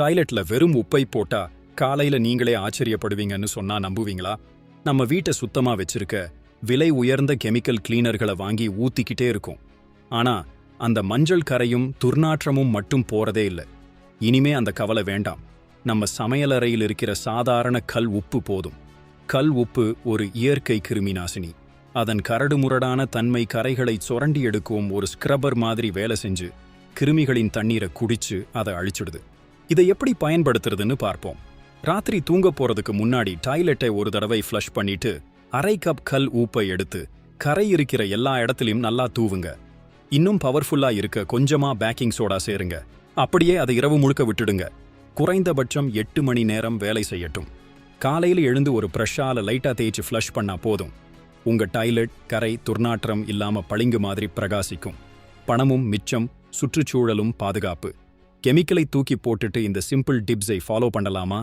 டாய்லெட்ல வெறும் உப்பை போட்டா காலையில நீங்களே ஆச்சரியப்படுவீங்கன்னு சொன்னா நம்புவீங்களா? நம்ம வீட்டை சுத்தமா வச்சிருக்க விலை உயர்ந்த கெமிக்கல் கிளீனர்களை வாங்கி ஊத்திக்கிட்டே இருக்கும். ஆனா அந்த மஞ்சள் கரையும் துர்நாற்றமும் மட்டும் போறதே இல்ல. இனிமே அந்த கவலை வேண்டாம். நம்ம சமையலறையில் இருக்கிற சாதாரண கல் உப்பு போதும். கல் உப்பு ஒரு இயற்கை கிருமி நாசினி. அதன் கரடுமுரடான தன்மை கரைகளை சுரண்டி எடுக்கும் ஒரு ஸ்க்ரப்பர் மாதிரி வேலை செஞ்சு கிருமிகளின் தண்ணீரை குடிச்சு அதை அழிச்சிடுது. இதை எப்படி பயன்படுத்துறதுன்னு பார்ப்போம். ராத்திரி தூங்க போறதுக்கு முன்னாடி டாய்லெட்டை ஒரு தடவை ஃப்ளஷ் பண்ணிட்டு அரை கப் கல் ஊப்பை எடுத்து கரை இருக்கிற எல்லா இடத்துலயும் நல்லா தூவுங்க. இன்னும் பவர்ஃபுல்லா இருக்க கொஞ்சமா பேக்கிங் சோடா சேருங்க. அப்படியே அதை இரவு முழுக்க விட்டுடுங்க. குறைந்தபட்சம் எட்டு மணி நேரம் வேலை செய்யட்டும். காலையில எழுந்து ஒரு ப்ரெஷ்ஷால லைட்டா தேய்ச்சி ஃப்ளஷ் பண்ணா போதும். உங்க டாய்லெட் கரை துர்நாற்றம் இல்லாம பளிங்கு மாதிரி பிரகாசிக்கும். பணமும் மிச்சம் சுற்றுச்சூழலும் பாதுகாப்பு. கெமிக்கலை தூக்கி போட்டுட்டு இந்த சிம்பிள் டிப்ஸை ஃபாலோ பண்ணலாமா?